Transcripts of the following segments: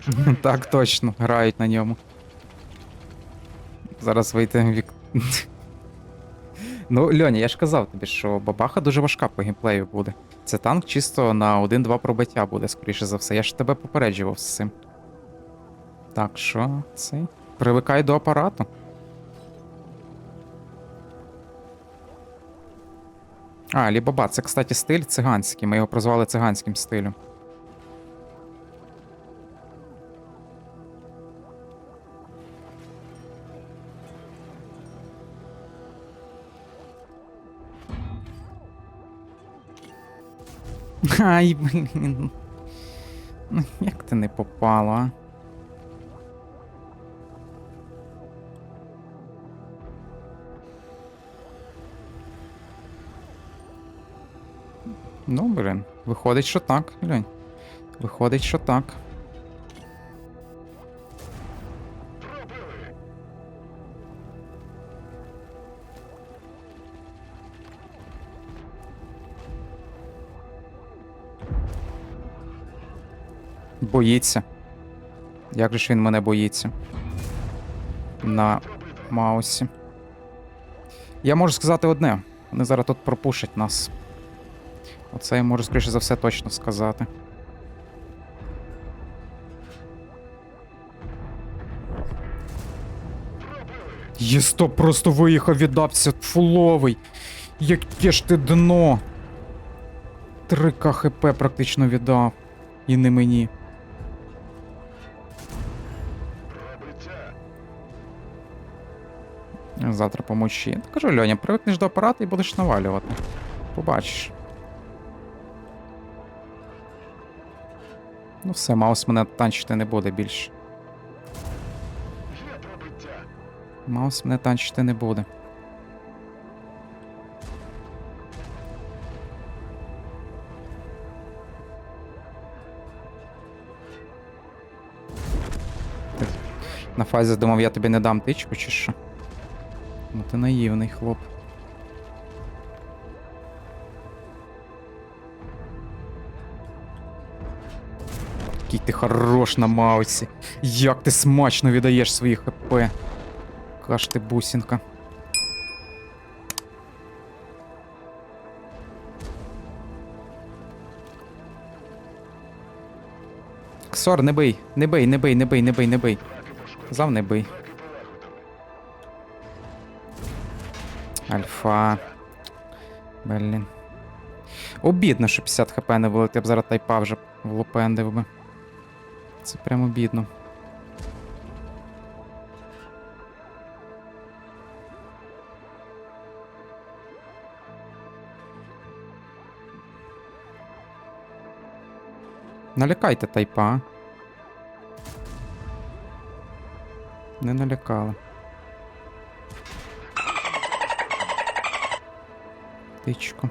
Так точно, грають на ньому. Зараз вийти вік. Ну, Льоня, я ж казав тобі, що бабаха дуже важка по геймплею буде. Це танк чисто на 1-2 пробиття буде, скоріше за все. Я ж тебе попереджував з цим. Так що, цей. Привикай до апарату. А, Алібаба, це, кстати, стиль циганський. Ми його прозвали циганським стилем. Ай, блін. Ну, як ти не попала, а? Блін, виходить, що так, глянь. Виходить, що так. Боїться. Як же ж він мене боїться? На маусі. Я можу сказати одне. Вони зараз тут пропушать нас. Оце я можу, скоріше за все, точно сказати. Єсто просто виїхав, віддався фуловий. Яке ж ти дно. 3 КХП практично віддав. І не мені. Завтра помочі. Кажу, Льоня, привикнеш до апарату і будеш навалювати. Побачиш. Ну все, Маус мене танчити не буде більше. Маус мене танчити не буде. На фазі думав, я тобі не дам тичку чи що? Ну ти наївний хлоп. Який ти хорош на маусі. Як ти смачно віддаєш свої хп. Каш ти бусінка. Ксор, не бий, не бий, не бий, не бий, не бий, не бий. Зав не бий. Альфа. Блін. Обідно, що 50 хп не вилити, я б зараз тайпа вже влупендив би. Це прям обідно. Налякайте тайпа. Не налякали. Знищено.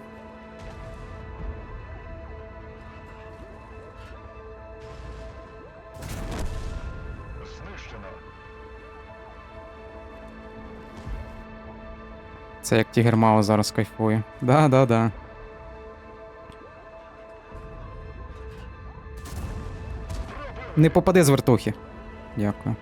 Це як Тігер Мао зараз кайфує. Да, да, да. Не попади з вертухи. Дякую.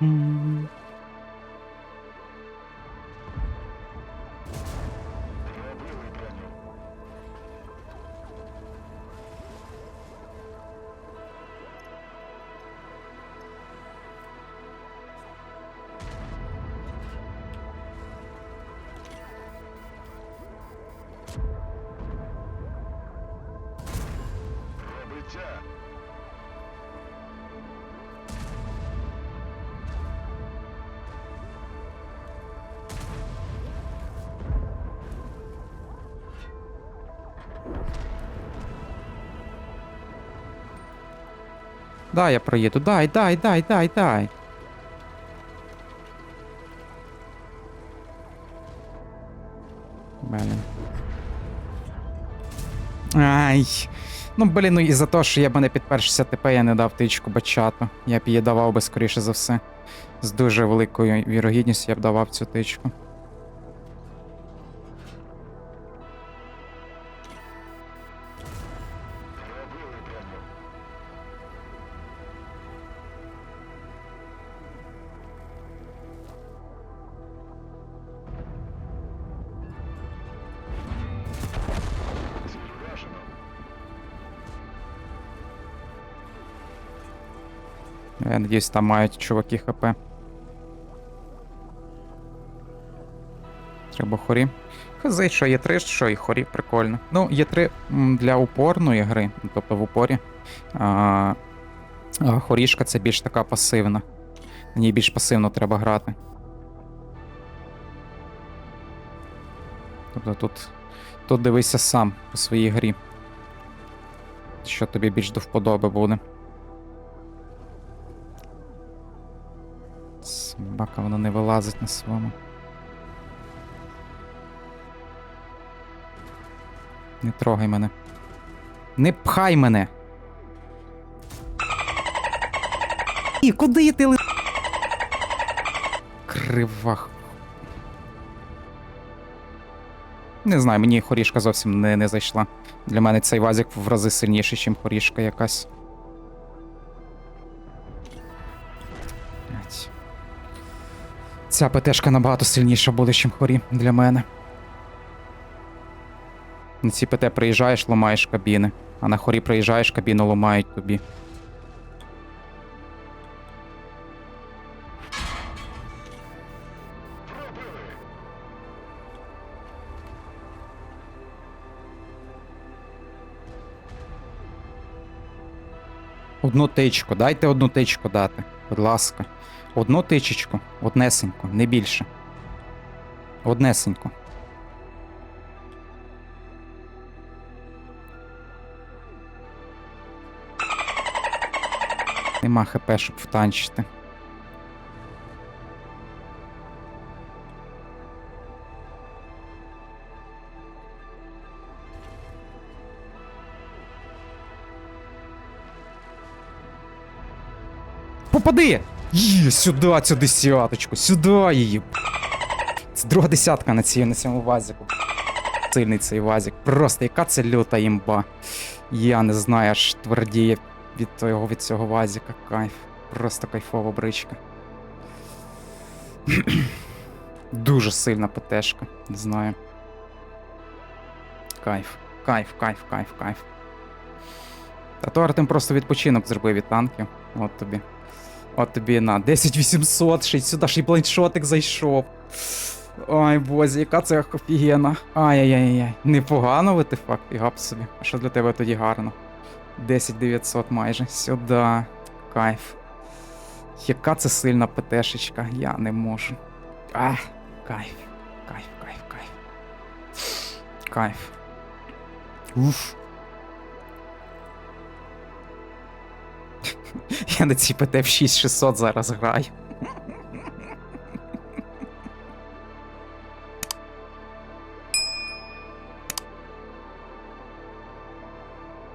うん。Дай я проїду. Дай, дай, дай, дай, дай. Блін. Ай. Ну, блін, ну і за те, що я б не під перший 60 ТП, я не дав тичку бачату. Я б її давав би, скоріше за все. З дуже великою вірогідністю я б давав цю тичку. Я надіюсь, там мають чуваки ХП. Треба хорі. Хази, що є 3 що і хорі, прикольно. Ну, є 3 для упорної гри, тобто в упорі. А, а хорішка це більш така пасивна. На ній більш пасивно треба грати. Тобто тут, тут дивися сам по своїй грі. Що тобі більш до вподоби буде. Собака, вона не вилазить на своєму. Не трогай мене. Не пхай мене. І куди ти ли... Кривах. Не знаю, мені хорішка зовсім не, не зайшла. Для мене цей вазик в рази сильніший, ніж хорішка якась. Ця ПТшка набагато сильніша буде, ніж хорі для мене. На ці ПТ приїжджаєш, ламаєш кабіни, а на хорі приїжджаєш, кабіну ламають тобі. Одну тичку, дайте одну тичку дати, будь ласка. Одну тичечку, однесеньку, не більше. Однесеньку. Нема хп, щоб втанчити. Попади! Є, сюди цю десяточку, сюди її. Це друга десятка на, цій, на цьому вазіку. Сильний цей вазік. Просто яка це люта імба. Я не знаю, аж твердіє від того, від цього вазіка. Кайф. Просто кайфова бричка. Дуже сильна ПТшка, не знаю. Кайф, кайф, кайф, кайф, кайф. Та то Артем просто відпочинок зробив від танків. От тобі. От тобі на 10800, ще сюди ж і блайндшотик зайшов. Ой, бозі, яка це офігенна. Ай-яй-яй-яй. Непогано витифак, гап собі. А що для тебе тоді гарно? 10900 майже. Сюди. Кайф. Яка це сильна ПТшечка, я не можу. Ах, кайф. Кайф, кайф, кайф. Кайф. Уф. Я на цій ПТ в 6600 зараз граю.